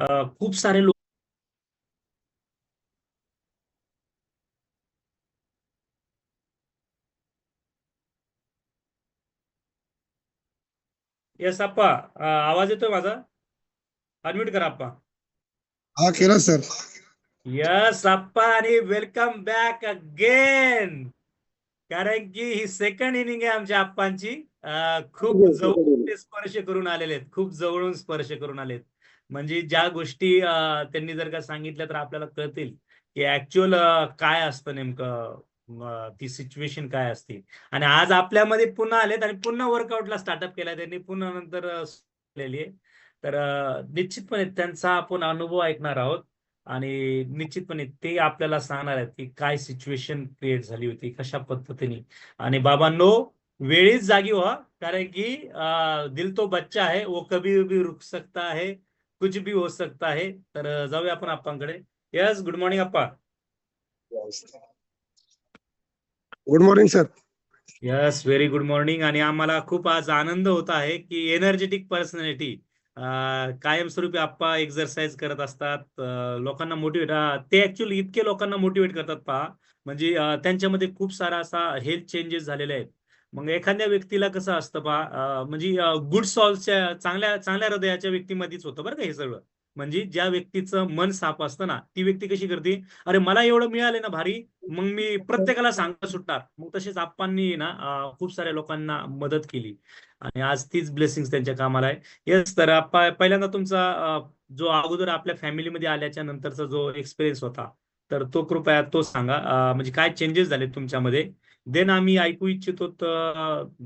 अ, खूप सारे लोक येस आप्पा. अ, आवाज येतोय माझा? अनम्यूट करा आप्पा. हा केला सर यस आप्पा आणि वेलकम बॅक अगेन कारण की ही सेकंड इनिंग आहे आमच्या आप्पांची. अ, खूप जवळून ते स्पर्श करून आलेले आहेत. खूप जवळून स्पर्श करून आलेत. म्हणजे ज्या गोष्टी त्यांनी जर का सांगितल्या तर आपल्याला कळतील की ऍक्च्युअल काय असतं नेमकं ती सिच्युएशन काय असते. आणि आज आपल्यामध्ये पुन्हा आलेत आणि पुन्हा वर्कआउटला स्टार्टअप केला त्यांनी पुन्हा नंतर आहे. तर निश्चितपणे त्यांचा आपण अनुभव ऐकणार आहोत आणि निश्चितपणे ते आपल्याला सांगणार आहेत की काय सिच्युएशन क्रिएट झाली होती कशा पद्धतीने. आणि बाबांनो वेळीच जागी व्हा कारण की दिल तो बच्चा आहे वो कभी भी रुक सकता है. कुछ भी हो सकता है। तर जाऊया आपण आप्पांकडे yes good morning Appa good morning sir yes very good morning आणि आम्हाला खूप आज आनंद होत आहे की एनर्जेटिक पर्सनॅलिटी कायमस्वरूपी आप्पा एक्सरसाइज करत असतात. लोकांना मोटिवेट ते ऍक्च्युअली इतके लोकांना मोटिवेट करतात पहा. म्हणजे त्यांच्यामध्ये खूप सारा असा हेल्थ चेंजेस झालेले आहेत. मग एखाद्या व्यक्तीला कसं असतं पहा म्हणजे गुड सॉल्सच्या चांगल्या चांगल्या हृदयाच्या व्यक्तीमध्येच होतं बरं का हे सगळं. म्हणजे ज्या व्यक्तीचं मन साफ असतं ना ती व्यक्ती कशी करते? अरे मला एवढं मिळाले ना भारी मग मी प्रत्येकाला सांगता सुटणार. मग तसेच आप्पांनी ना खूप साऱ्या लोकांना मदत केली. आणि आज तीच ब्लेसिंग त्यांच्या कामाला आहे. येस तर पहिल्यांदा तुमचा जो अगोदर आपल्या फॅमिलीमध्ये आल्याच्या नंतरचा जो एक्सपिरियन्स होता तर तो कृपया तो सांगा. म्हणजे काय चेंजेस झाले तुमच्यामध्ये? देन आम्ही ऐकू इच्छितो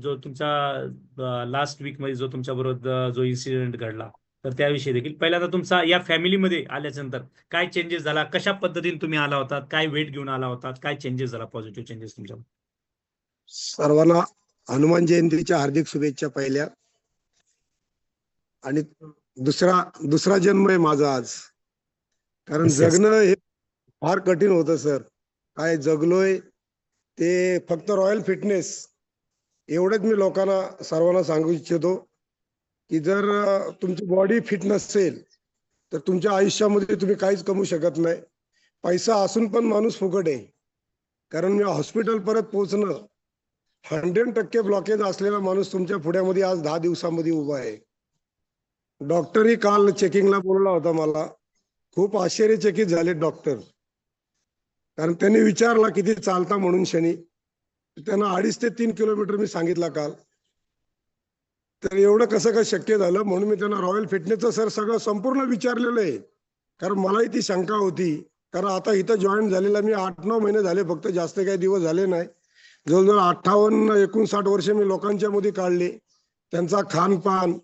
जो तुमचा लास्ट वीकमध्ये जो तुमच्या बरोबर जो इन्सिडेंट घडला तर त्याविषयी देखील. पहिल्यांदा तुमचा या फॅमिलीमध्ये आल्याच्यानंतर काय चेंजेस झाला? कशा पद्धतीने तुम्ही आला होतात? काय वेट घेऊन आला होतात? काय चेंजेस झाला? पॉझिटिव्ह चेंजेस तुमच्या सर्वांना हनुमान जयंतीच्या हार्दिक शुभेच्छा पहिल्या. आणि दुसरा दुसरा जन्म आहे माझा आज. कारण. जगणं हे फार कठीण होतं सर. काय जगलोय ते फक्त रॉयल फिटनेस एवढंच मी लोकांना सर्वांना सांगू इच्छितो की जर तुमची बॉडी फिट नसेल तर तुमच्या आयुष्यामध्ये तुम्ही काहीच कमवू शकत नाही. पैसा असून पण माणूस फुकट आहे. कारण मी हॉस्पिटल परत पोहोचणं हंड्रेड टक्के ब्लॉकेज असलेला माणूस तुमच्या पुढ्यामध्ये आज दहा दिवसामध्ये उभा आहे. डॉक्टरही काल चेकिंगला बोलला होता मला. खूप आश्चर्यचकित झाले डॉक्टर. कारण त्यांनी विचारला किती चालता म्हणून शनी. त्यांना अडीच ते तीन किलोमीटर मी सांगितला काल. तर एवढं कसं काय शक्य झालं म्हणून मी त्यांना रॉयल फिटनेसचं सर सगळं संपूर्ण विचारलेलं आहे. कारण मलाही ती शंका होती. कारण आता इथं जॉईन झालेला मी आठ नऊ महिने झाले फक्त जास्त काही दिवस झाले नाही. जवळजवळ अठ्ठावन्न एकोणसाठ वर्ष मी लोकांच्या मध्ये काढले. त्यांचा खानपान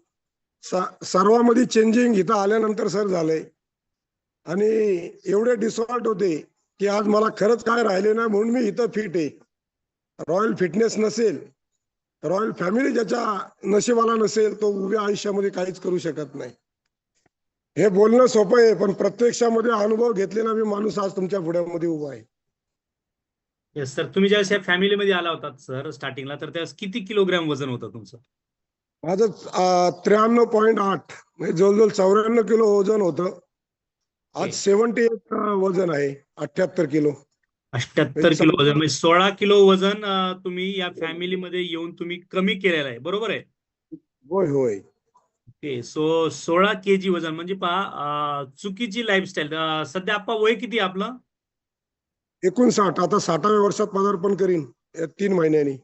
सर्वामध्ये चेंजिंग इथं आल्यानंतर सर झालंय. आणि एवढे डिसऑल्ट होते. की आज मला खरंच काय राहिले नाही म्हणून मी इथं फिट आहे. रॉयल फिटनेस नसेल रॉयल फॅमिली ज्याच्या नशिबाला नसेल तो उभ्या आयुष्यामध्ये काहीच करू शकत नाही. हे बोलणं सोपं आहे पण प्रत्यक्षामध्ये अनुभव घेतलेला मी माणूस आज तुमच्या पुढ्यामध्ये उभा आहे. येस सर तुम्ही ज्यावेळेस या फॅमिलीमध्ये आला होता सर स्टार्टिंगला तर त्यावेळेस किती किलोग्रॅम वजन होतं तुमचं? माझं त्र्याण्णव पॉईंट आठ म्हणजे जवळजवळ चौऱ्याण्णव किलो वजन होतं. आज सेव्हन्टी एट वजन आहे अठ्याहत्तर किलो. अठ्याहत्तर किलो वजन म्हणजे सोळा किलो वजन तुम्ही या फॅमिलीमध्ये येऊन तुम्ही कमी केलेलं आहे बरोबर आहे? होय होय. ओके सो सोळा के जी वजन म्हणजे पहा चुकीची लाईफस्टाईल सध्या आपा वय किती आपलं? एकोणसाठ आता साठाव्या वर्षात पदार्पण करीन या तीन महिन्यांनी.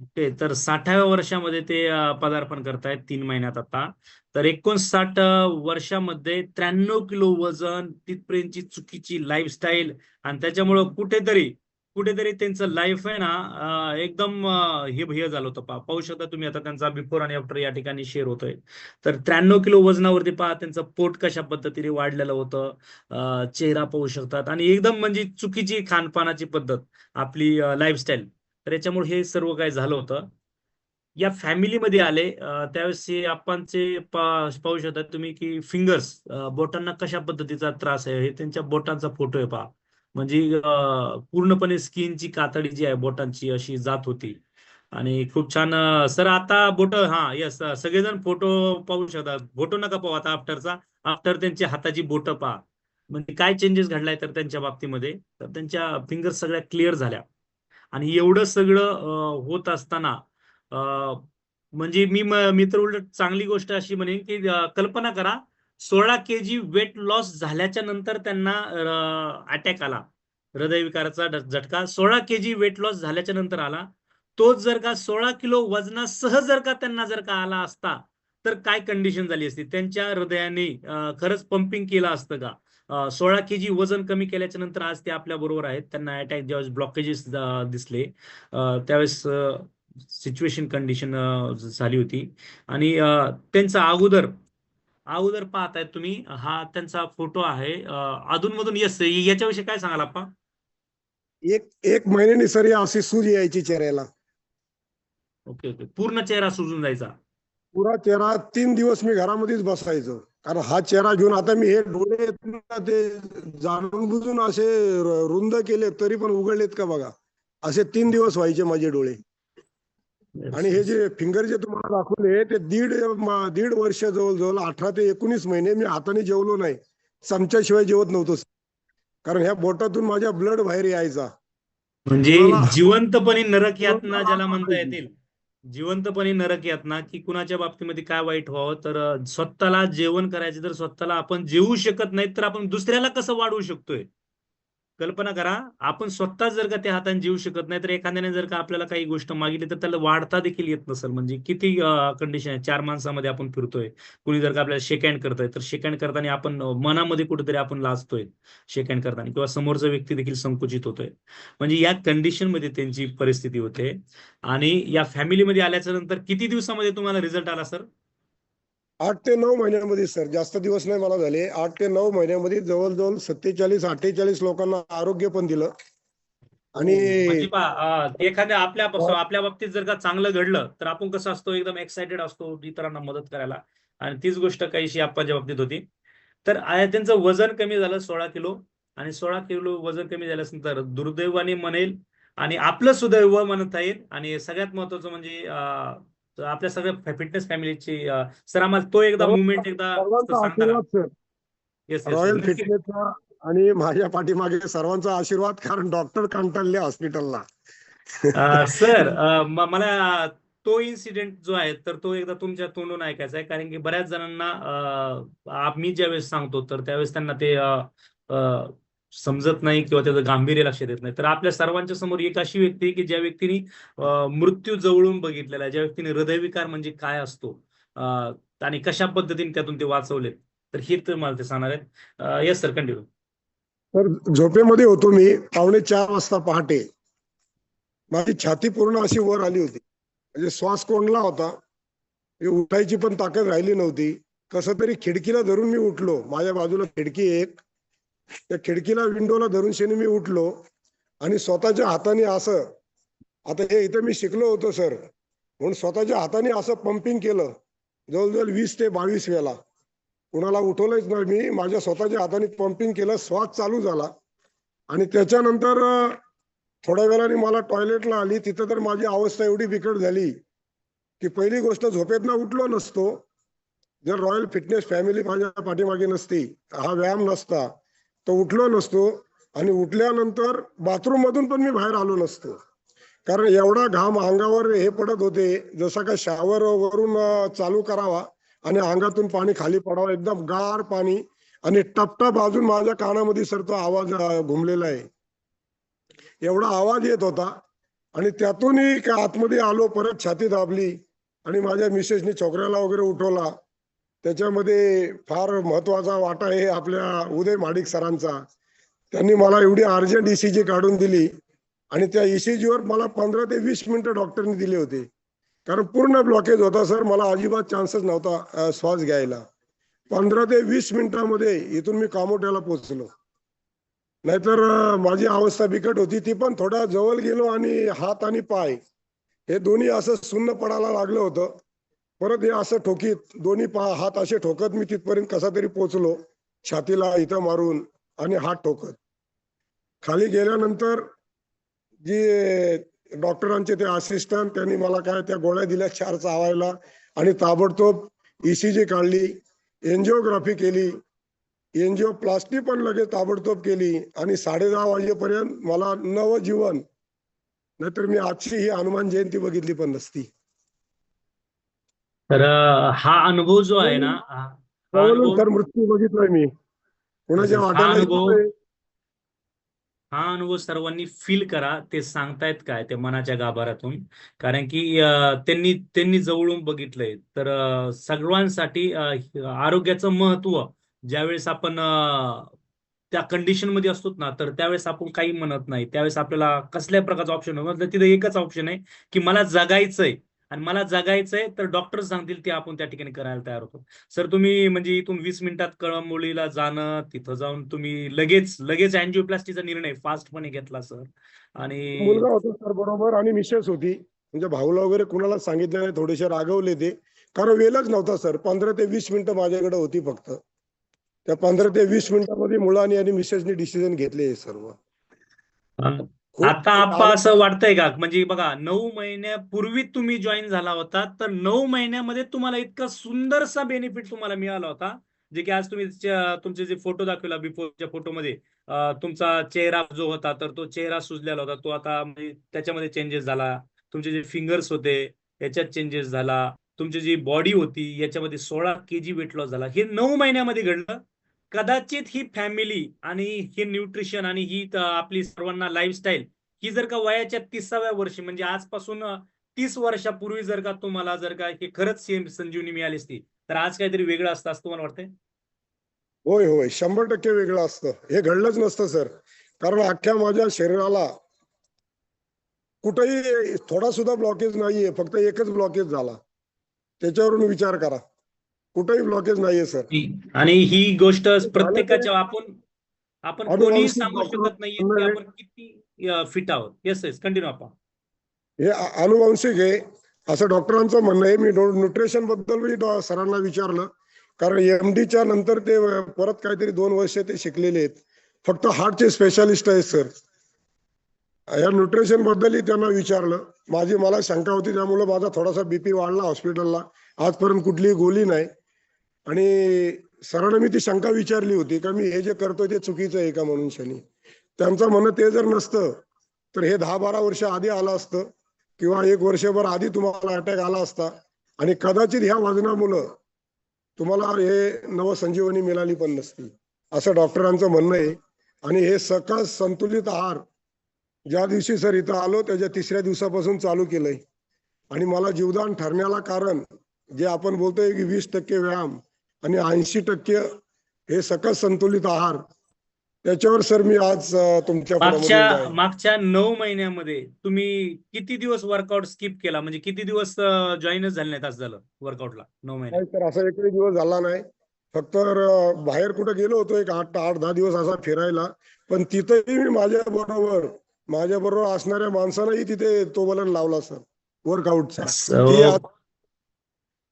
ओके तर साठाव्या वर्षामध्ये ते पदार्पण करतायत तीन महिन्यात आता. तर एकोणसाठ वर्षामध्ये त्र्याण्णव किलो वजन तिथपर्यंतची चुकीची लाईफस्टाईल आणि त्याच्यामुळं कुठेतरी कुठेतरी त्यांचं लाईफ आहे ना एकदम हे हे झालं होतं. पहा पाहू शकता तुम्ही आता त्यांचा बिफोर आणि आफ्टर या ठिकाणी शेअर होतोय. तर त्र्याण्णव किलो वजनावरती पहा त्यांचं पोट कशा पद्धतीने वाढलेलं होतं. चेहरा पाहू शकतात. आणि एकदम म्हणजे चुकीची खानपानाची पद्धत आपली लाईफस्टाईल तर याच्यामुळे हे सर्व काय झालं होतं. या फॅमिलीमध्ये आले त्यावेळेस हे आपणचे पाहू शकता तुम्ही की फिंगर्स बोटांना कशा पद्धतीचा त्रास आहे हे त्यांच्या बोटांचा फोटो आहे पहा. म्हणजे पूर्णपणे स्किनची कातडी जी आहे बोटांची अशी जात होती. आणि खूप छान सर आता बोट हा यस सगळेजण फोटो पाहू शकतात फोटो नका पाहू आता आफ्टरचा आफ्टर त्यांची हाताची बोटं पहा. म्हणजे काय चेंजेस घडलाय तर त्यांच्या बाबतीमध्ये? तर त्यांच्या फिंगर्स सगळ्या क्लिअर झाल्या. आणि एवढं सगळं होत असताना म्हणजे मी मित्र मी तर उलट चांगली गोष्ट अशी म्हणेन की कल्पना करा सोळा के जी वेट लॉस झाल्याच्यानंतर त्यांना अटॅक आला हृदयविकाराचा झटका. सोळा के जी वेट लॉस झाल्याच्यानंतर आला. तोच जर का सोळा किलो वजनासह जर का त्यांना जर का आला असता तर काय कंडिशन झाली असती? त्यांच्या हृदयाने खरंच पंपिंग केलं असतं का? सोळा के जी वजन कमी केल्याच्यानंतर आज ते आपल्या बरोबर आहेत. त्यांना अटॅक ज्यावेळेस ब्लॉकेजेस दिसले त्यावेळेस सिच्युएशन कंडिशन झाली होती. आणि त्यांचा अगोदर अगोदर पाहतायत तुम्ही हा त्यांचा फोटो आहे. अधून यस याच्याविषयी काय सांगाल आपण एक एक महिन्याने सर अशी सूज यायची चेहऱ्याला. Okay okay. पूर्ण चेहरा सुजून जायचा. पुरा चेहरा तीन दिवस मी घरामध्येच बसायचो. कारण हा चेहरा घेऊन आता मी हे डोळे ते जाणून बुजून असे रुंद केले तरी पण उघडलेत का बघा? असे तीन दिवस व्हायचे माझे डोळे. आणि हे जे फिंगर जे तुम्हाला दाखवले ते दीड दीड वर्ष जवळजवळ अठरा ते एकोणीस महिने मी हाताने जेवलो नाही. चमच्याशिवाय जेवत नव्हतो. कारण ह्या बोटातून माझ्या ब्लड बाहेर यायचा. म्हणजे जिवंतपणे नरक यातना ज्याला म्हणता. येतील. जिवंतपणे नरक यातना की कुणाच्या बाबतीमध्ये काय वाईट व्हावं तर स्वतःला जेवण करायचं तर स्वतःला आपण जेवू शकत नाही तर आपण दुसऱ्याला कसं वाढवू शकतोय? कल्पना करा आपण स्वतः जर का त्या हाताने जेवू शकत नाही तर एखाद्याने जर का आपल्याला काही गोष्ट मागितली तर त्याला वाढता देखील येत नसेल. म्हणजे किती कंडिशन आहे? चार माणसामध्ये आपण फिरतोय. कुणी जर का आपल्याला शेक हँड करतोय तर शेक हँड करताना आपण मनामध्ये कुठेतरी आपण लाजतोय शेक हँड करताना किंवा समोरचा व्यक्ती देखील संकुचित होतोय. म्हणजे या कंडिशनमध्ये त्यांची परिस्थिती होते. आणि या फॅमिलीमध्ये आल्याच्यानंतर किती दिवसामध्ये तुम्हाला रिझल्ट आला सर आठ ते नऊ महिन्यामध्ये सर. जास्त दिवस नाही मला झाले. आठ ते नऊ महिन्यामध्ये जवळजवळ सत्तेचाळीस अठ्ठेचाळीस लोकांना आरोग्य पण दिलं. आणि हो, म्हणजे एखाद्या आपल्या आपल्या बाबतीत जर का चांगलं घडलं तर आपण कसं असतो एकदम एक्साइटेड असतो इतरांना मदत करायला. आणि तीच गोष्ट काहीशी आप्पाच्या बाबतीत होती. तर त्यांचं वजन कमी झालं सोळा किलो. आणि सोळा किलो वजन कमी झाल्यानंतर दुर्दैवाने म्हणेल आणि आपलं सुदैव म्हणता येईल. आणि सगळ्यात महत्वाचं म्हणजे आपल्या सगळ्या फिटनेस फॅमिलीची सर आम्हाला तो एकदा सर्वांचा- मुवमेंट एकदा येस रॉयल फिटनेसचा आणि माझ्या पाठीमागे सर्वांचा आशीर्वाद कारण डॉक्टर कंटाळले हॉस्पिटलला सर मला तो इन्सिडेंट जो आहे तर तो एकदा तुमच्या तोंडून ऐकायचा आहे कारण की बऱ्याच जणांना मी ज्यावेळेस सांगतो तर त्यावेळेस त्यांना ते समजत नाही किंवा त्याचं गांभीर्य लक्षात येत नाही. तर आपल्या सर्वांच्या समोर एक अशी व्यक्ती की ज्या व्यक्तीने मृत्यू जवळून बघितलेला आहे ज्या व्यक्तीने हृदयविकार म्हणजे काय असतो आणि कशा पद्धतीने त्यातून ते वाचवले तर हे तर मला ते सांगणार आहेत. येस सर कंटिन्यू तर झोपेमध्ये होतो मी पावणे चार वाजता पहाटे. माझी छाती पूर्ण अशी वर आली होती. म्हणजे श्वास कोंडला होता. उठायची पण ताकद राहिली नव्हती. कसं तरी खिडकीला धरून मी उठलो. माझ्या बाजूला खिडकी एक. त्या खिडकीला विंडोला धरून शेने मी उठलो आणि स्वतःच्या हाताने असं आता हे इथं मी शिकलो होतो सर. म्हणून स्वतःच्या हाताने असं पंपिंग केलं जवळजवळ वीस ते बावीस वेळा कुणाला उठवलंच नाही मी माझ्या स्वतःच्या हाताने पंपिंग केलं श्वास चालू झाला. आणि त्याच्यानंतर थोड्या वेळाने मला टॉयलेटला आली तिथं तर माझी अवस्था एवढी बिकट झाली की पहिली गोष्ट झोपेतनं उठलो नसतो. जर रॉयल फिटनेस फॅमिली माझ्या पाठीमागे नसती हा व्यायाम नसता. तर उठलो नसतो आणि उठल्यानंतर बाथरूम मधून पण मी बाहेर आलो नसतो. कारण एवढा घाम अंगावर हे पडत होते जसा का शावर वरून चालू करावा आणि अंगातून पाणी खाली पडावं एकदम गार पाणी आणि टपटप अजून माझ्या कानामध्ये सर तो आवाज घुमलेला आहे. एवढा आवाज येत होता आणि त्यातूनही आतमध्ये आलो परत छाती दाबली आणि माझ्या मिसेसनी छोकऱ्याला वगैरे उठवला. त्याच्यामध्ये फार महत्त्वाचा वाटा आहे आपल्या उदय माडिक सरांचा. त्यांनी मला एवढी अर्जंट ईसीजी काढून दिली आणि त्या ईसीजीवर मला पंधरा ते वीस मिनिटं डॉक्टरनी दिले होते. कारण पूर्ण ब्लॉकेज होता सर मला अजिबात चान्सच नव्हता श्वास घ्यायला. पंधरा ते वीस मिनिटामध्ये इथून मी कामोट्याला पोहोचलो. नाहीतर माझी अवस्था बिकट होती. ती पण थोडा जवळ गेलो आणि हात आणि पाय हे दोन्ही असं सुन्न पडायला लागलं होतं. परत हे असं ठोकीत दोन्ही पा हात असे ठोकत मी तिथपर्यंत कसा तरी पोचलो छातीला इथं मारून आणि हात ठोकत. खाली गेल्यानंतर जे डॉक्टरांचे ते असिस्टंट त्यांनी मला काय त्या गोळ्या दिल्या चार चावायला आणि ताबडतोब ईसीजी काढली एनजिओग्राफी केली एनजीओ प्लास्टिक पण लगेच ताबडतोब केली आणि साडे दहा वाजेपर्यंत मला नवजीवन नाहीतर मी आजची ही हनुमान जयंती बघितली पण नसती. तर हा अनुभव जो आहे ना हा हा अनुभव तर मृत्यू बघितलाय मी. कुणाच्या हा अनुभव-. हा सर्वांनी फील करा ते सांगतायत काय ते मनाच्या गाभाऱ्यातून. कारण की अं, त्यांनी त्यांनी जवळून बघितलंय. तर अं, सर्वांसाठी अं, आरोग्याचं महत्त्व ज्यावेळेस आपण अं, त्या कंडिशनमध्ये असतो ना तर त्यावेळेस आपण काही म्हणत नाही. त्यावेळेस आपल्याला कसल्या प्रकारचं ऑप्शन होतं तिथं एकच ऑप्शन आहे की मला जगायचंय. आणि मला जगायचंय तर डॉक्टर सांगतील ते आपण त्या ठिकाणी करायला तयार होतो. सर तुम्ही म्हणजे इथून वीस मिनिटात कळंबोलीला जाणं तिथं जाऊन तुम्ही लगेच लगेच अँजिओप्लास्टीचा निर्णय फास्टपणे घेतला सर आणि मुलगा होता सर बरोबर. आणि मिसेस होती. म्हणजे भाऊला वगैरे कुणाला सांगितलं नाही थोडेसे रागवले ते. कारण वेळच नव्हता सर पंधरा ते वीस मिनिटं माझ्याकडे होती फक्त. त्या पंधरा ते वीस मिनिटांमध्ये मुलांनी आणि मिसेसनी डिसिजन घेतले सर्व. आता आपा असं वाटतंय का? म्हणजे बघा नऊ महिन्यापूर्वी तुम्ही जॉईन झाला होता तर नऊ महिन्यामध्ये तुम्हाला इतका सुंदरसा बेनिफिट तुम्हाला मिळाला होता जे की आज तुम्ही तुमचे जे फोटो दाखवला बिफोरच्या फोटोमध्ये तुमचा चेहरा जो होता तर तो चेहरा सुजलेला होता तो आता म्हणजे त्याच्यामध्ये चेंजेस झाला तुमचे जे फिंगर्स होते याच्यात चेंजेस झाला तुमची जी बॉडी होती याच्यामध्ये सोळा के जी वेट लॉस झाला हे नऊ महिन्यामध्ये घडलं कदाचित ही फॅमिली आणि हे न्यूट्रिशन आणि ही आपली सर्वांना लाईफस्टाईल ही जर का वयाच्या तिसाव्या वर्षी म्हणजे आजपासून तीस वर्षापूर्वी जर का तुम्हाला जर का हे खरंच संजीवनी मिळाली असती तर आज काहीतरी वेगळं असतं असं तुम्हाला वाटतंय? होय होय. शंभर टक्के वेगळं असतं. हे घडलंच नसतं सर. कारण अख्ख्या माझ्या शरीराला कुठेही थोडा सुद्धा ब्लॉकेज नाहीये. फक्त एकच ब्लॉकेज झाला. त्याच्यावरून विचार करा. कुठेही ब्लॉकेज नाहीये सर आणि ही गोष्ट प्रत्येकाच्या आपण आपण सांगू डॉक्टर शकत नाहीये की म्हणणारे- आपण किती फिट आहोत. येस येस कंटिन्यू आपण. हे आ- अनुवांशिक आहे. असं डॉक्टरांचं म्हणणं आहे. मी न्यूट्रिशनबद्दल मी डॉ- सरांना विचारलं. कारण एमडीच्या नंतर ते अ, परत काहीतरी दोन वर्ष ते शिकलेले आहेत. फक्त हार्टचे स्पेशालिस्ट आहेत सर या न्यूट्रिशन बद्दलही त्यांना विचारलं. माझी मला शंका होती. त्यामुळे माझा थोडासा बीपी वाढला हॉस्पिटलला आजपर्यंत कुठलीही गोळी नाही. आणि सरांना मी ती शंका विचारली होती का मी हे जे करतोय ते चुकीचं आहे का म्हणून शनी? त्यांचं म्हणणं ते जर नसतं तर हे दहा बारा वर्ष आधी आलं असतं किंवा एक वर्षभर आधी तुम्हाला अटॅक आला असता आणि कदाचित ह्या वजनामुळं तुम्हाला हे नवसंजीवनी मिळाली पण नसती. असं डॉक्टरांचं म्हणणं आहे. आणि हे सकाळ संतुलित आहार ज्या दिवशी सर इथं आलो त्याच्या तिसऱ्या दिवसापासून चालू केलंय. आणि मला जीवदान ठरण्याला कारण जे आपण बोलतोय की वीस टक्के व्यायाम आणि ऐंशी टक्के हे सकस संतुलित आहार. त्याच्यावर सर मी आज तुमच्यापुढे मागच्या मागच्या नऊ महिन्यामध्ये तुम्ही किती दिवस वर्कआउट स्किप केला? म्हणजे किती दिवस जॉईनच झाले नाहीत असं झालं वर्कआउटला नऊ महिने? नाही तर असा एकही दिवस झाला नाही. फक्त बाहेर कुठं गेलो होतो एक आठ आठ दहा दिवस असा फिरायला. पण तिथेही मी माझ्या बरोबर माझ्या बरोबर असणाऱ्या माणसांनाही तिथे तो बलन लावला सर. वर्कआउटचा So,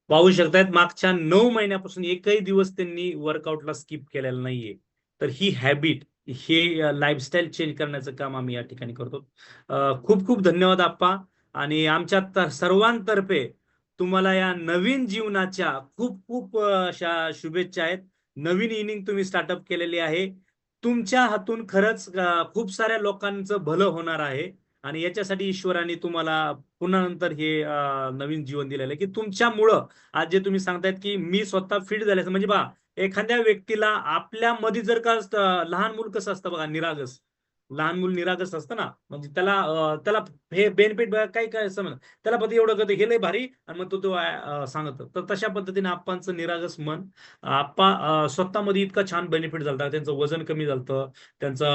पाहू शकतायत मागच्या नऊ महिन्यापासून एकही दिवस त्यांनी वर्कआउटला स्किप केलेला नाहीये. तर ही हॅबिट हे लाईफस्टाईल चेंज करण्याचं काम आम्ही या ठिकाणी करतो. खूप खूप धन्यवाद आप्पा. आणि आमच्या सर्वांतर्फे तुम्हाला या नवीन जीवनाच्या खूप खूप अशा शुभेच्छा आहेत. नवीन इनिंग तुम्ही स्टार्टअप केलेली आहे. तुमच्या हातून खरंच खूप साऱ्या लोकांचं भलं होणार आहे. आणि याच्यासाठी ईश्वराने तुम्हाला पुन्हा नंतर हे नवीन जीवन दिलेलं आहे. की तुमच्यामुळं आज जे तुम्ही सांगतायत की मी स्वतः फिट झाल्याचं म्हणजे बा एखाद्या व्यक्तीला आपल्यामध्ये जर का असतं, लहान मूल कसं असतं बघा निरागस. लहान मूल निरागस असतं ना म्हणजे त्याला त्याला हे बेनिफिट काही काय समज त्याला पती एवढं करतं हे लय भारी. आणि मग तो तो सांगत. तर तशा पद्धतीने आप्पांचं निरागस मन आप्पा स्वतःमध्ये इतका छान बेनिफिट झालता. त्यांचं वजन कमी झालं त्यांचा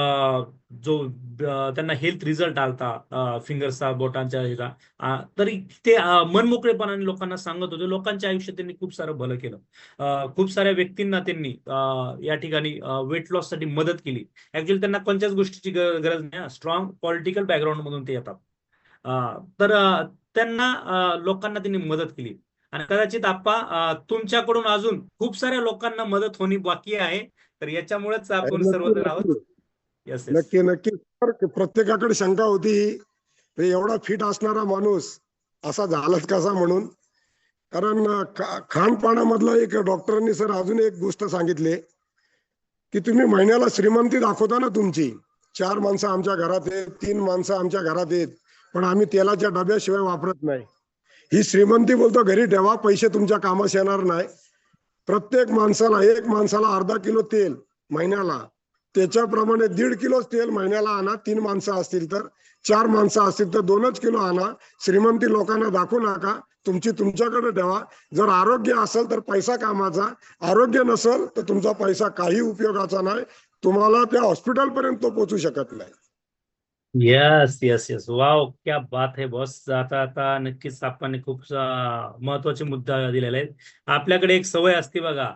जो त्यांना हेल्थ रिझल्ट आलता फिंगर्सचा बोटांच्या ह्याचा. तरी ते मनमोकळेपणाने लोकांना सांगत होते. लोकांच्या आयुष्यात त्यांनी खूप सारं भलं केलं. खूप साऱ्या व्यक्तींना त्यांनी या ठिकाणी वेट लॉससाठी मदत केली. ऍक्च्युअली त्यांना कोणत्याच गोष्टीची गरज नाही. स्ट्रॉंग पॉलिटिकल बॅकग्राऊंड मधून ते येतात. तर त्यांना लोकांना त्यांनी मदत केली. आणि कदाचित आप्पा तुमच्याकडून अजून खूप साऱ्या लोकांना मदत होणी बाकी आहे. तर याच्यामुळेच आपण नक्की, सर्वजण आहोत. नक्की. नक्की. प्रत्येकाकडे शंका होती एवढा फिट असणारा माणूस असा झालाच कसा म्हणून? कारण खानपानामधलं एक डॉक्टरांनी सर अजून एक गोष्ट सांगितली की तुम्ही महिन्याला श्रीमंती दाखवता ना तुमची. चार माणसं आमच्या घरात आहेत तीन माणसं आमच्या घरात आहेत. पण आम्ही तेलाच्या डब्याशिवाय वापरत नाही. ही श्रीमंती बोलतो घरी ठेवा पैसे तुमच्या कामास येणार नाही. प्रत्येक माणसाला एक माणसाला अर्धा किलो तेल महिन्याला. त्याच्याप्रमाणे दीड किलो तेल महिन्याला आणा तीन माणसं असतील तर. चार माणसं असतील तर दोनच किलो आणा. श्रीमंती लोकांना दाखवू नका. तुमची तुमच्याकडे ठेवा. जर आरोग्य असेल तर पैसा कामाचा. आरोग्य नसेल तर तुमचा पैसा काही उपयोगाचा नाही. तुम्हाला त्या हॉस्पिटलपर्यंत तो पोहोचू शकत नाही. यस यस यस वाव क्या बात आहे बॉस आता आता नक्कीच आपण खूप सा- महत्त्वाचे मुद्दा दिलेला आहे आपल्याकडे एक सवय असते बघा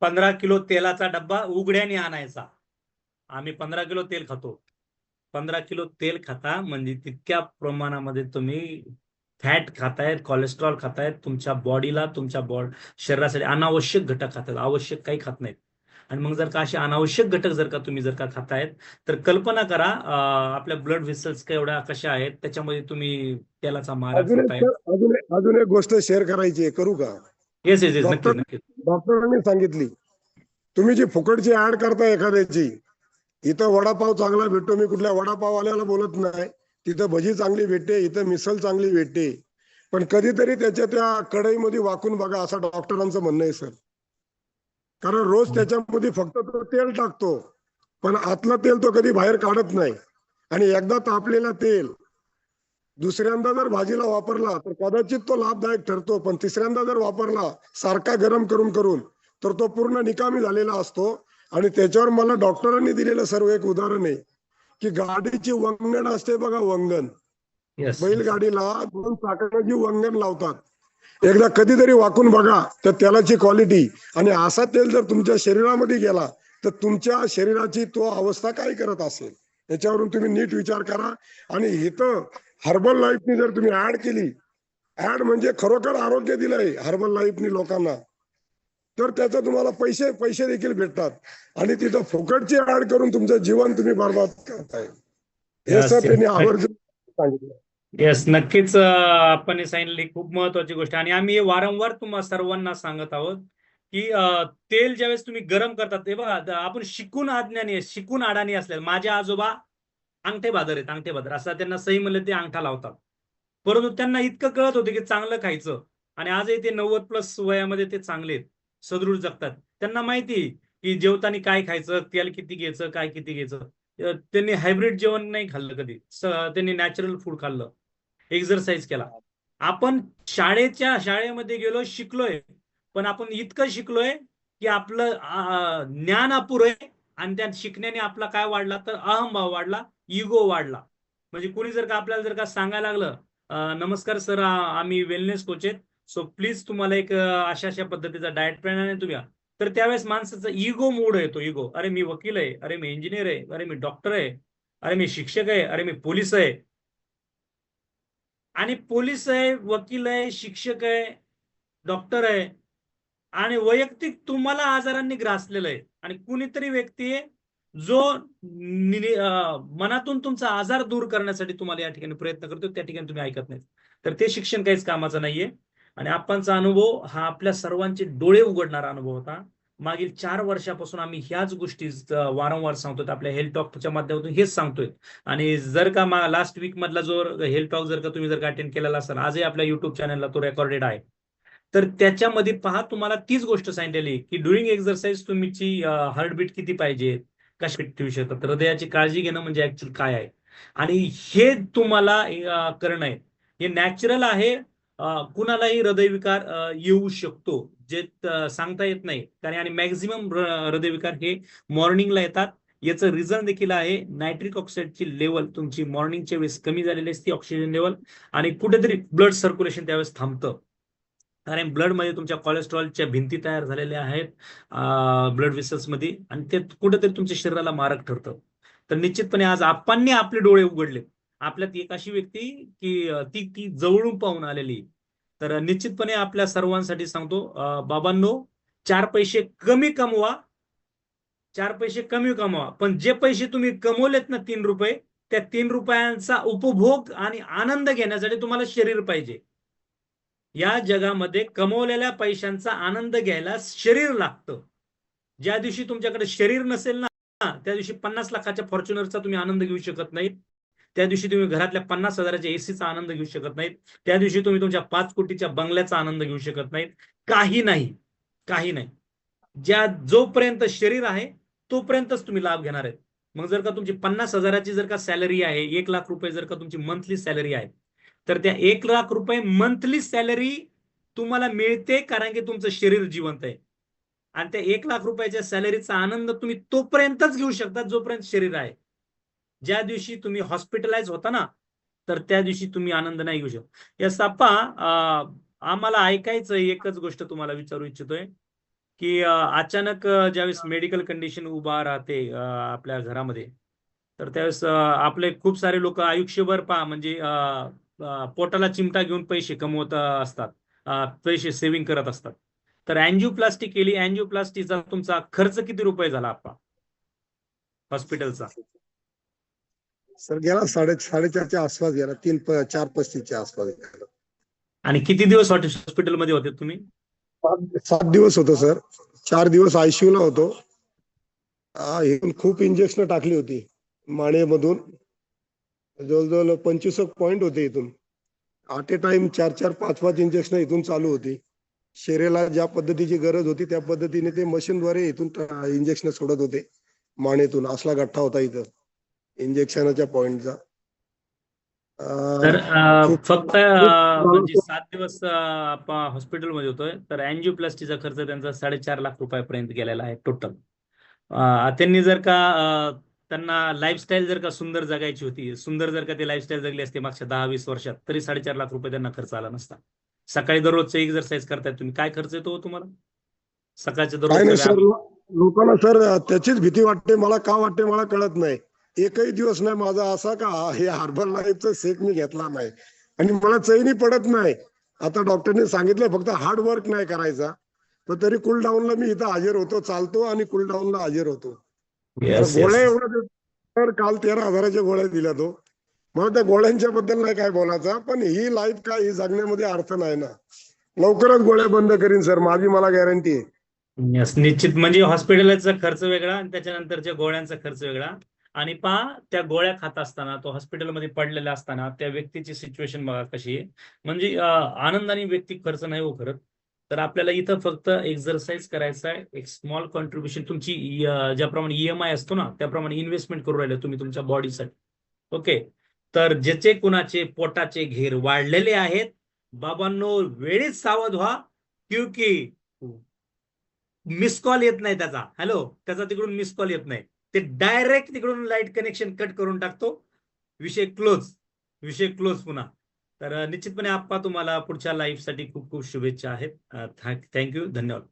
पंधरा किलो तेलाचा डब्बा उघड्याने आणायचा. आम्ही पंधरा किलो तेल खातो. पंधरा किलो तेल खाता म्हणजे तितक्या प्रमाणामध्ये तुम्ही फॅट खातायत कोलेस्ट्रॉल खातायत तुमच्या बॉडीला तुमच्या बॉड शरीरासाठी अनावश्यक घटक खातात. आवश्यक काही खात नाहीत. आणि मग जर का असे अनावश्यक घटक जर का तुम्ही जर का खातायत तर कल्पना करा आपल्या ब्लड व्हेसल्स एवढ्या कशा आहेत त्याच्यामध्ये तुम्ही तेलाचा मारा अजून एक गोष्ट शेअर करायची आहे करू का? येस येस येस नक्कीच डॉक्टर- नक्कीच डॉक्टरांनी सांगितली तुम्ही जी फुकटची ऍड करता एखाद्याची इथं वडापाव चांगला भेटतो मी कुठल्या वडापाववाल्याला बोलत नाही तिथं भजी चांगली भेटते इथं मिसळ चांगली भेटते पण कधीतरी त्याच्या त्या कढईमध्ये वाकून बघा असं डॉक्टरांचं म्हणणं आहे सर कारण रोज त्याच्यामध्ये फक्त तो तेल टाकतो पण आतलं तेल तो कधी बाहेर काढत नाही. आणि एकदा तापलेलं तेल दुसऱ्यांदा जर भाजीला वापरला तर कदाचित तो लाभदायक ठरतो पण तिसऱ्यांदा जर वापरला सारखा गरम करून करून तर तो पूर्ण निकामी झालेला असतो. आणि त्याच्यावर मला डॉक्टरांनी दिलेलं सर्व एक उदाहरण आहे की गाडीची वंगण असते बघा वंगण. बैलगाडीला दोन चाकाची वंगण लावतात. एकदा कधीतरी वाकून बघा तर तेलाची क्वालिटी आणि असा तेल जर तुमच्या शरीरामध्ये गेला तर तुमच्या शरीराची तो अवस्था काय करत असेल? याच्यावरून तुम्ही नीट विचार करा. आणि इथं हर्बल लाईफनी जर तुम्ही ऍड केली ऍड म्हणजे खरोखर आरोग्य दिलंय हर्बल लाईफनी लोकांना तर त्याचं तुम्हाला पैसे पैसे देखील भेटतात. आणि तिथं फुकटची ऍड करून तुमचं जीवन तुम्ही बर्बाद करताय. हे सर. त्यांनी आवर्जून सांगितलं. येस नक्कीच आपण हे सांगितली खूप महत्वाची गोष्ट आणि आम्ही वारंवार तुम्हा सर्वांना सांगत आहोत की तेल ज्यावेळेस तुम्ही गरम करतात ते बघा आपण शिकून अज्ञानी शिकून अडाणी असल्या माझे आजोबा अंगठे बाजार आहेत अंगठे बाजार. असं त्यांना सही म्हणलं ते अंगठा लावतात. परंतु त्यांना इतकं कळत होतं की चांगलं खायचं. आणि आजही ते नव्वद प्लस वयामध्ये ते चांगले आहेत सदृढ जगतात. त्यांना माहिती आहे की जेवताना काय खायचं तेल किती घ्यायचं काय किती घ्यायचं. त्यांनी हायब्रिड जेवण नाही खाल्लं कधी. त्यांनी नॅचरल फूड खाल्लं. एक्झरसाइज केला. आपण शाळेच्या शाळेमध्ये गेलो शिकलोय. पण आपण इतकं शिकलोय की आपलं ज्ञान अपुरं आहे आणि त्या शिकण्याने आपला काय वाढला तर अहमभाव वाढला इगो वाढला. म्हणजे कोणी जर का आपल्याला जर का सांगायला लागलं नमस्कार सर आम्ही वेलनेस कोच आहेत. सो प्लीज तुम्हाला एक अशा अशा पद्धतीचा डाएट प्लॅन आहे तुम्ही तर त्यावेळेस माणसाचा इगो मूड येतो इगो अरे मी वकील आहे अरे मी इंजिनियर आहे अरे मी डॉक्टर आहे अरे मी शिक्षक आहे अरे मी पोलीस आहे. आणि पोलीस आहे वकील आहे शिक्षक आहे डॉक्टर आहे. आणि वैयक्तिक तुम्हाला आजारांनी ग्रासलेलं आहे. आणि कुणीतरी व्यक्ती आहे जो नि- मनातून तुमचा आजार दूर करण्यासाठी तुम्हाला या ठिकाणी प्रयत्न करतो त्या ठिकाणी तुम्ही ऐकत नाही तर ते शिक्षण काहीच कामाचं नाहीये. आणि आपणचा अनुभव हा आपल्या सर्वांचे डोळे उघडणारा अनुभव होता. मागील चार वर्षापासून आम्ही ह्याच गोष्टी वारंवार सांगतोय. आपल्या हेल्थ टॉकच्या माध्यमातून हेच सांगतोय. आणि जर का लास्ट वीक मधला जो हेल्थ टॉक जर का तुम्ही जर का अटेंड केलेला असाल आजही आपल्या युट्यूब चॅनलला तो रेकॉर्डेड आहे. तर त्याच्यामध्ये पहा तुम्हाला तीच गोष्ट सांगितलेली की ड्युरिंग एक्झरसाइज तुमची हार्टबीट किती पाहिजे? कशी ठेवू शकतात? हृदयाची काळजी घेणं म्हणजे ऍक्च्युअल काय आहे? आणि हे तुम्हाला करणं आहे. हे नॅचरल आहे कुणालाही हृदयविकार येऊ शकतो जे सांगता येत नाही. कारण आणि मॅक्झिमम हृदयविकार हे मॉर्निंगला येतात. याचं रिझन देखील आहे नायट्रिक ऑक्साईडची लेवल तुमची मॉर्निंगच्या वेळेस कमी झालेली असते ऑक्सिजन लेवल आणि कुठेतरी ब्लड सर्क्युलेशन त्यावेळेस थांबतं. कारण ब्लडमध्ये तुमच्या कोलेस्ट्रॉलच्या भिंती तयार झालेल्या आहेत ब्लडमध्ये आणि ते कुठेतरी तुमच्या शरीराला मारक ठरतं. तर निश्चितपणे आज आपांनी आपले डोळे उघडले आपल्यात एक अशी व्यक्ती की ती ती जवळून पाहून आलेली तर निश्चितपणे आपल्या सर्वांसाठी सांगतो बाबांनो चार पैसे कमी कमवा. चार पैसे कमी कमवा. पण जे पैसे तुम्ही कमवलेत ना तीन रुपये त्या तीन रुपयांचा उपभोग आणि आनंद घेण्यासाठी तुम्हाला शरीर पाहिजे. या जगामध्ये कमवलेल्या पैशांचा आनंद घ्यायला शरीर लागतं. ज्या दिवशी तुमच्याकडे शरीर नसेल ना त्या दिवशी पन्नास लाखाच्या फॉर्च्युनरचा तुम्ही आनंद घेऊ शकत नाहीत. त्या दिवशी तुम्ही घरातल्या पन्नास हजाराच्या एसीचा आनंद घेऊ शकत नाहीत. त्या दिवशी तुम्ही तुमच्या पाच कोटीच्या बंगल्याचा आनंद घेऊ शकत नाहीत. काही नाही काही नाही. ज्या जोपर्यंत शरीर आहे तोपर्यंतच तुम्ही लाभ घेणार आहेत. मग जर का तुमची पन्नास हजाराची जर का सॅलरी आहे एक लाख रुपये जर का तुमची मंथली सॅलरी आहे तर त्या एक लाख रुपये मंथली सॅलरी तुम्हाला मिळते कारण की तुमचं शरीर जिवंत आहे. आणि त्या एक लाख रुपयाच्या सॅलरीचा आनंद तुम्ही तोपर्यंतच घेऊ शकता जोपर्यंत शरीर आहे. ज्या दिवशी तुम्ही हॉस्पिटलाइज होता ना तर त्या दिवशी तुम्ही आनंद नाही घेऊ शकत. या सापा आम्हाला ऐकायचं एकच गोष्ट तुम्हाला विचारू इच्छितोय की अचानक ज्यावेळेस मेडिकल कंडिशन उभा राहते आपल्या घरामध्ये तर त्यावेळेस आपले खूप सारे लोक आयुष्यभर पा म्हणजे पोटाला चिमटा घेऊन पैसे कमवत असतात पैसे सेव्हिंग करत असतात. तर अँजिओप्लास्टी केली अँजिओप्लास्टीचा तुमचा खर्च किती रुपये झाला आप्पा? हॉस्पिटलचा सर गेला साडे साडेचारच्या आसपास गेला तीन प- चार पस्तीसच्या आसपास गेला. आणि किती दिवस हॉस्पिटलमध्ये होते तुम्ही? सात सात दिवस होतो सर. चार दिवस आयसीयू ला होतो. आ, इथून खूप इंजेक्शन टाकली होती मानेमधून. जवळजवळ पंचवीस पॉइंट होते इथून. ॲट ए टाइम चार चार पाच पाच इंजेक्शन इथून चालू होती. शरीराला ज्या पद्धतीची गरज होती त्या पद्धतीने ते मशीनद्वारे इथून इंजेक्शन सोडत होते मानेतून. असला गठ्ठा होता इथं. इंजेक्शनाच्या पॉइंटचा तर अं, फक्त अं, म्हणजे सात दिवस हॉस्पिटलमध्ये होतोय तर अँजिओप्लास्टीचा खर्च त्यांचा साडेचार लाख रुपयापर्यंत गेलेला आहे टोटल त्यांनी जर का अं, त्यांना लाईफस्टाईल जर का सुंदर जगायची होती सुंदर जर का ते लाईफस्टाईल जगली असते मागच्या दहा वीस वर्षात तरी साडेचार लाख रुपये त्यांना खर्च आला नसता. सकाळी दररोजचं एक्सरसाइज करताय तुम्ही काय खर्च येतो हो तुम्हाला? सकाळच्या काय नाही दररोज सर लोकांना सर त्याचीच भीती वाटते मला का वाटते मला कळत नाही. एकही दिवस नाही माझा असा का हे हार्बल लाईफचा सेक मी घेतला नाही. आणि मला चैनी पडत नाही. आता डॉक्टरने सांगितलं फक्त हार्ड वर्क नाही करायचा. पण तरी कूल डाऊनला मी इथं हजर होतो चालतो आणि कूल डाऊनला हजर होतो. गोळ्या एवढ्या तर काल तेरा हजाराच्या गोळ्या दिल्या तो. मला त्या गोळ्यांच्या बद्दल नाही काय बोलायचा पण ही लाईफ काय ही जगण्यामध्ये अर्थ नाही ना. लवकरच गोळ्या बंद करीन सर माझी मला गॅरंटी आहे. निश्चित. म्हणजे हॉस्पिटलचा खर्च वेगळा आणि त्याच्यानंतरच्या गोळ्यांचा खर्च वेगळा. आणि पहा त्या गोळ्या खात असताना तो हॉस्पिटलमध्ये पडलेला असताना त्या व्यक्तीची सिच्युएशन बघा कशी आहे. म्हणजे आनंदाने व्यक्ती खर्च नाही हो करत तर आपल्याला इथं फक्त एक्झरसाइज करायचा आहे. एक स्मॉल कॉन्ट्रीब्युशन तुमची ज्याप्रमाणे ईएमआय असतो ना त्याप्रमाणे इन्व्हेस्टमेंट करू राहिले तुम्ही तुमच्या बॉडीसाठी ओके तर ज्याचे कुणाचे पोटाचे घेर वाढलेले आहेत बाबांनो वेळीच सावध व्हा. क्योंकि मिस कॉल येत नाही त्याचा. हॅलो त्याचा तिकडून मिस कॉल येत नाही. ते डायरेक्ट तिकडून लाइट कनेक्शन कट करून टाकतो. विषय क्लोज विषय क्लोज पुन्हा. तर निश्चितपणे आप्पा तुम्हाला पुढच्या लाईफसाठी खूप खूप शुभेच्छा आहेत. थँक्यू धन्यवाद.